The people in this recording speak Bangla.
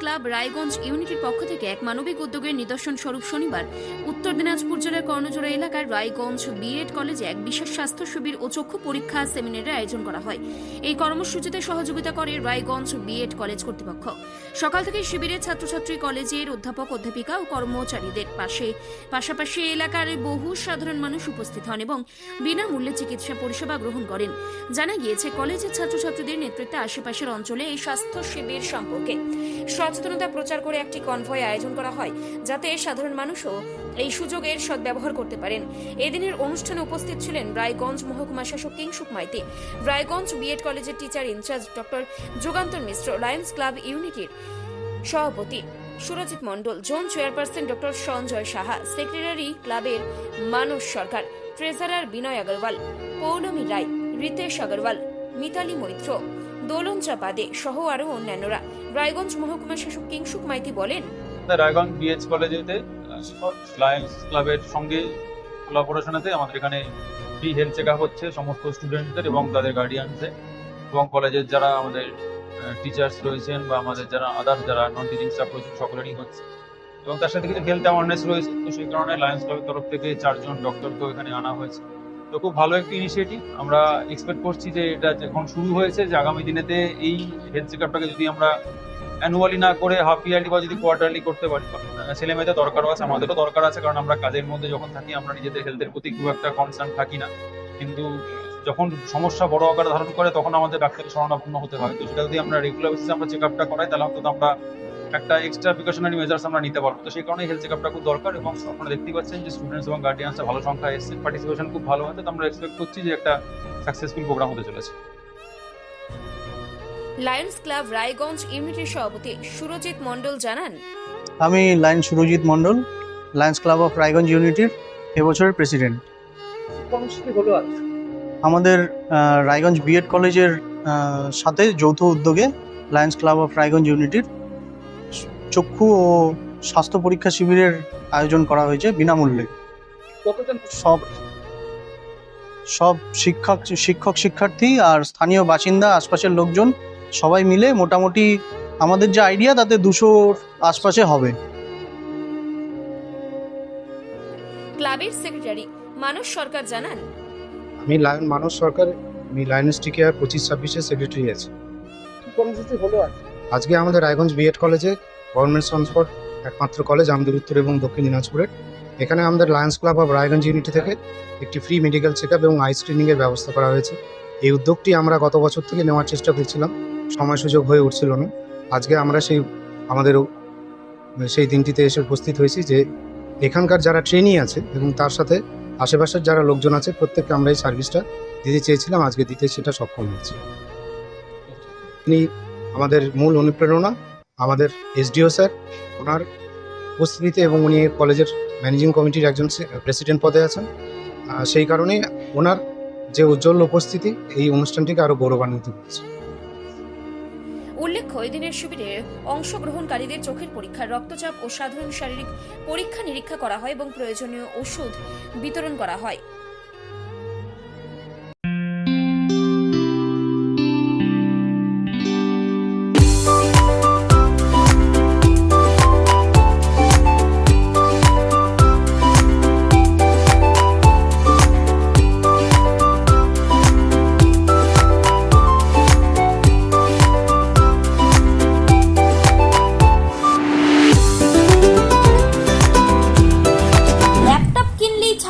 ক্লাব রায়গঞ্জ ইউনিটির পক্ষ থেকে এক মানবিক উদ্যোগের নিদর্শন স্বরূপ শনিবার, উত্তর দিনাজপুর জেলার কর্ণজোড়া এলাকার রায়গঞ্জ বিএড কলেজে এক বিশেষ স্বাস্থ্য শিবির ও চক্ষু পরীক্ষা সেমিনারের আয়োজন করা হয়। এই কর্মসূচিতে সহযোগিতা করে রায়গঞ্জ বিএড কলেজ কর্তৃপক্ষ। সকাল থেকে শিবিরে ছাত্রছাত্রী, কলেজের অধ্যাপক, অধ্যাপিকা ও কর্মচারীদের পাশে। পাশাপাশি এলাকার বহু সাধারণ মানুষ উপস্থিত হন এবং বিনামূল্যে চিকিৎসা পরিষেবা গ্রহণ করেন। জানা গিয়েছে, কলেজের ছাত্রছাত্রীদের নেতৃত্বে আশেপাশের অঞ্চলে এই স্বাস্থ্য শিবির সম্পর্কে সচেতনতা প্রচার করে একটি কনভয় আয়োজন করা হয়, যাতে সাধারণ মানুষও এই সুযোগের সদ্ব্যবহার করতে পারেন। এদিনের অনুষ্ঠানে উপস্থিত ছিলেন রায়গঞ্জ মহকুমা শাসক কিংসুক মাইতি রায়গঞ্জ বিএড কলেজের teacher in charge doctor Jugantar Mishra, lions club ইউনিটির সভাপতি Surajit Mondal, zone chairperson doctor Sanjay Saha, secretary ক্লাবের মানস সরকার, ট্রেজারার বিনয় আগরওয়াল, পৌলমী রায়, রিতেশ আগরওয়াল, মিতালি মৈত্র দোলন চাপাদে সহ আরও অন্যান্যরা। রায়গঞ্জ মহকুমা শাসক কিংসুক মাইতি বলেন রায়গঞ্জ বিএচ কলেজেতে লায়ন্স ক্লাবের সঙ্গে কোলাবোরেশনেতে আমাদের এখানে ফ্রি হেলথ চেক হচ্ছে সমস্ত স্টুডেন্টদের এবং তাদের গার্ডিয়ানদের এবং কলেজের যারা আমাদের টিচার্স রয়েছেন বা আমাদের যারা আদার্স যারা নন টিচিং স্টাফ রয়েছেন, সকলেরই হচ্ছে। এবং তার সাথে কিছু হেলথ অ্যাওয়ারনেস রয়েছে, তো সেই কারণে লায়ন্স ক্লাবের তরফ থেকে চারজন ডক্টরকেও এখানে আনা হয়েছে। তো খুব ভালো একটি ইনিশিয়েটিভ আমরা এক্সপেক্ট করছি যে এটা যখন শুরু হয়েছে, যে আগামী দিনেতে এই হেলথ চেক আপটাকে যদি আমরা অ্যানুয়ালি না করে হাফ ইয়ারলি বা যদি কোয়ার্টারলি করতে পারি ছেলে মেয়েদের দরকারও আছে, আমাদেরও দরকার আছে, কারণ আমরা কাজের মধ্যে যখন থাকি, আমরা নিজেদের হেলথের প্রতি খুব একটা কনসার্ন থাকি না। কিন্তু যখন সমস্যা বড় আকার ধারণ করে তখন আমাদের ডাক্তারের শরণাপন্ন হতে হয়। তো সেটা যদি আমরা রেগুলার বেসিসে আমরা চেক আপটা করাই তাহলে অন্তত আমরা একটা এক্সট্রা প্রিকশনারি মেজার্স আমরা নিতে পারব। তো সেই কারণে হেলথ চেক আপটা খুব দরকার এবং আপনারা দেখতেই পাচ্ছেন যে স্টুডেন্টস এবং গার্ডিয়ানসরা ভালো সংখ্যা এসেছে পার্টিসিপেশন খুব ভালো হচ্ছে তো আমরা এক্সপেক্ট করছি যে একটা সাকসেসফুল প্রোগ্রাম হতে চলেছে। লায়ন্স ক্লাব রায়গঞ্জ ইউনিটির সভাপতি সুরজিৎ মণ্ডল জানান আমি lion Surajit Mondal lions club of Raiganj ইউনিটির এবছরের প্রেসিডেন্ট কর্মসূচি হলো আজ। আমাদের রায়গঞ্জ বিএড কলেজের সাথে যৌথ উদ্যোগে লায়ন্স ক্লাব অফ রায়গঞ্জ ইউনিটির চক্ষু ও স্বাস্থ্য পরীক্ষা শিবিরের আয়োজন করা হয়েছে বিনামূল্যে। সব সব শিক্ষক শিক্ষক শিক্ষার্থী আর স্থানীয় বাসিন্দা আশপাশের লোকজন সবাই মিলে মোটামুটি আমাদের যে আইডিয়া তাতে দুশোর আশপাশে হবে। ক্লাবের সেক্রেটারি মানস সরকার জানান আমি লায়ন মানস সরকার আমি লায়ন্স টিকেয়ার পঁচিশ ছাব্বিশের সেক্রেটারি আছি। কর্মসূচি হলো আজকে আমাদের রায়গঞ্জ বিএড কলেজে গভর্নমেন্ট স্পন্সর একমাত্র কলেজ আমাদের উত্তর এবং দক্ষিণ দিনাজপুরের এখানে আমাদের lions club of Raiganj unity থেকে একটি ফ্রি মেডিকেল চেক আপ এবং আই স্ক্রিনিংয়ের ব্যবস্থা করা হয়েছে। এই উদ্যোগটি আমরা গত বছর থেকে নেওয়ার চেষ্টা করছিলাম সময় সুযোগ হয়ে উঠছিল না। আজকে আমরা সেই আমাদের সেই দিনটিতে এসে উপস্থিত হয়েছি যে এখানকার যারা ট্রেনি আছে এবং তার সাথে আশেপাশের যারা লোকজন আছে, প্রত্যেককে আমরা এই সার্ভিসটা দিতে চেয়েছিলাম, আজকে দিতে সেটা সক্ষম হয়েছে। তিনি আমাদের মূল অনুপ্রেরণা, আমাদের এসডিও স্যার, ওনার উপস্থিতিতে এবং উনি কলেজের ম্যানেজিং কমিটির একজন প্রেসিডেন্ট পদে আছেন। সেই কারণে ওনার যে উজ্জ্বল উপস্থিতি, এই অনুষ্ঠানটিকে আরও গৌরবান্বিত করেছে। উল্লেখ্য দিনের শিবিরে অংশগ্রহণকারীদের চোখের পরীক্ষা, রক্তচাপ ও সাধারণ শারীরিক পরীক্ষা নিরীক্ষা করা হয় এবং প্রয়োজনীয় ওষুধ বিতরণ করা হয়।